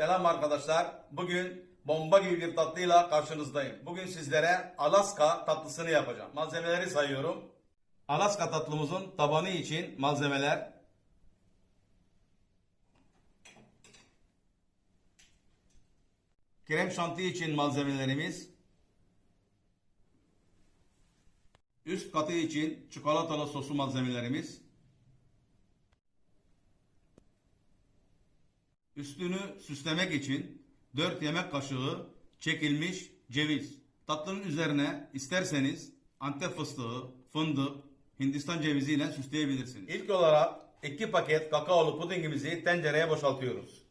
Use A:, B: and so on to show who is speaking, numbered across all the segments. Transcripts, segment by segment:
A: Selam arkadaşlar. Bugün bomba gibi bir tatlıyla karşınızdayım. Bugün sizlere Alaska tatlısını yapacağım. Malzemeleri sayıyorum. Alaska tatlımızın tabanı için malzemeler Krem şanti için malzemelerimiz Üst katı için çikolatalı sosu malzemelerimiz Üstünü süslemek için 4 yemek kaşığı çekilmiş ceviz. Tatlının üzerine isterseniz antep fıstığı, fındık, hindistan cevizi ile süsleyebilirsiniz. İlk olarak 2 paket kakaolu pudingimizi tencereye boşaltıyoruz.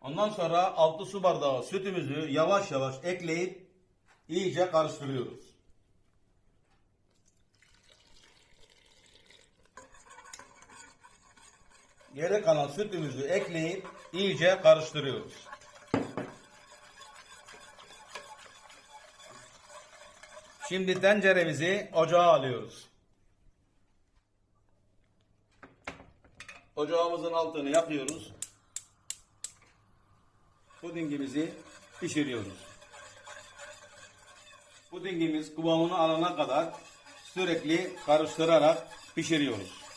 A: Ondan sonra 6 su bardağı sütümüzü yavaş yavaş ekleyip iyice karıştırıyoruz. Geri kalan sütümüzü ekleyip iyice karıştırıyoruz. Şimdi tenceremizi ocağa alıyoruz. Ocağımızın altını yakıyoruz. Pudingimizi pişiriyoruz. Pudingimiz kıvamını alana kadar sürekli karıştırarak pişiriyoruz.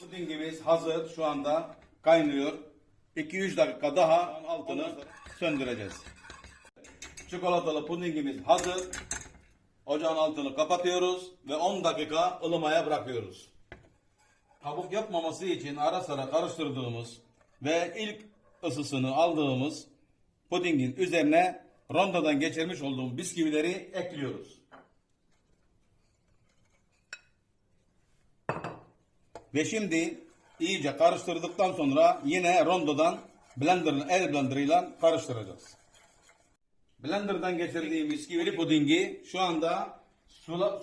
A: Pudingimiz hazır şu anda kaynıyor. 2-3 dakika daha altını söndüreceğiz. Çikolatalı pudingimiz hazır. Ocağın altını kapatıyoruz ve 10 dakika ılımaya bırakıyoruz. Kabuk yapmaması için ara sıra karıştırdığımız ve ilk ısısını aldığımız pudingin üzerine rondodan geçirmiş olduğum bisküvileri ekliyoruz. Ve şimdi iyice karıştırdıktan sonra yine rondodan blenderın el blenderıyla karıştıracağız. Blenderdan geçirdiğimiz bisküvili pudingi şu anda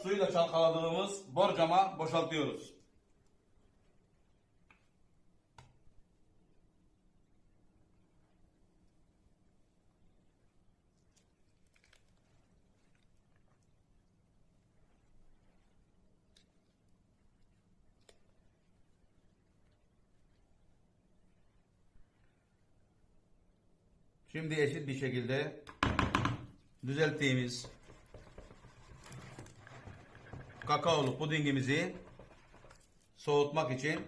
A: suyla çalkaladığımız borcama boşaltıyoruz. Şimdi eşit bir şekilde düzelttiğimiz kakaolu pudingimizi soğutmak için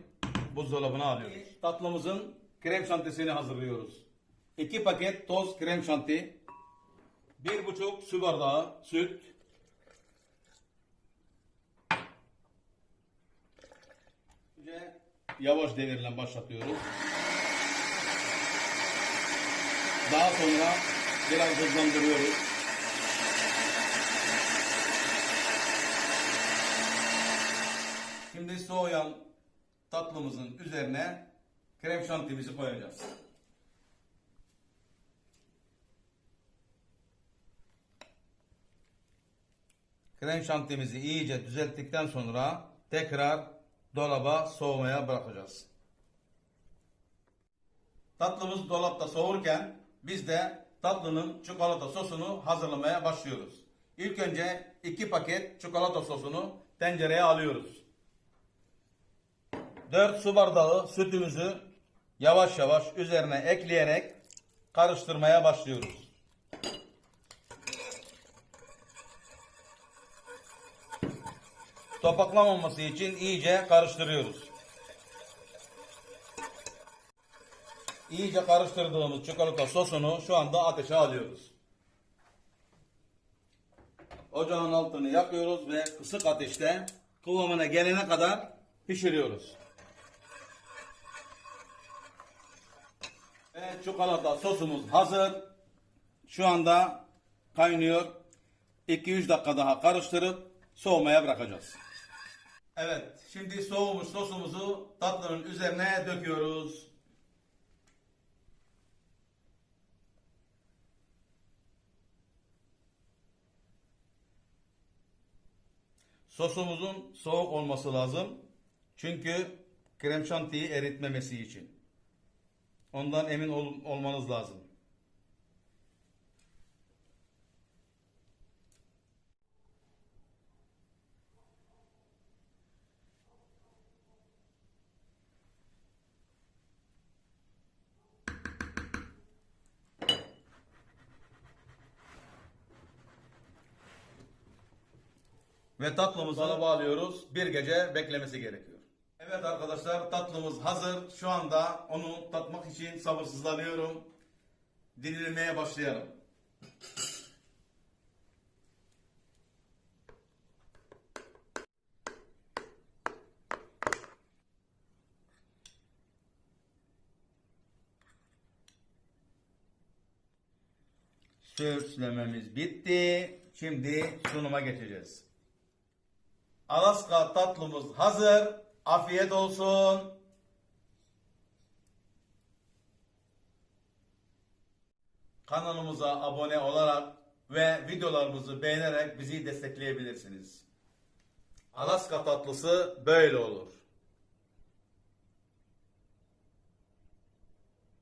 A: buzdolabına alıyoruz. Tatlımızın krem şantisini hazırlıyoruz. 2 paket toz krem şanti, 1,5 su bardağı süt, yavaş devirle başlatıyoruz. Daha sonra biraz hızlandırıyoruz. Şimdi soğuyan tatlımızın üzerine krem şantimizi koyacağız. Krem şantimizi iyice düzelttikten sonra tekrar dolaba soğumaya bırakacağız. Tatlımız dolapta soğurken biz de tatlının çikolata sosunu hazırlamaya başlıyoruz. İlk önce 2 paket çikolata sosunu tencereye alıyoruz. 4 su bardağı sütümüzü yavaş yavaş üzerine ekleyerek karıştırmaya başlıyoruz. Topaklamaması için iyice karıştırıyoruz. İyice karıştırdığımız çikolata sosunu şu anda ateşe alıyoruz. Ocağın altını yakıyoruz ve kısık ateşte kıvamına gelene kadar pişiriyoruz. Ve çikolata sosumuz hazır. Şu anda kaynıyor. 2-3 dakika daha karıştırıp soğumaya bırakacağız. Evet, şimdi soğumuş sosumuzu tatlının üzerine döküyoruz. Sosumuzun soğuk olması lazım. Çünkü krem şantiyi eritmemesi için. Ondan emin ol- olmanız lazım. Ve tatlımızı bağlıyoruz. Bir gece beklemesi gerekiyor. Evet arkadaşlar tatlımız hazır. Şu anda onu tatmak için sabırsızlanıyorum. Dinlemeye başlayalım. Süslememiz bitti. Şimdi sunuma geçeceğiz. Alaska tatlımız hazır. Afiyet olsun. Kanalımıza abone olarak ve videolarımızı beğenerek bizi destekleyebilirsiniz. Alaska tatlısı böyle olur.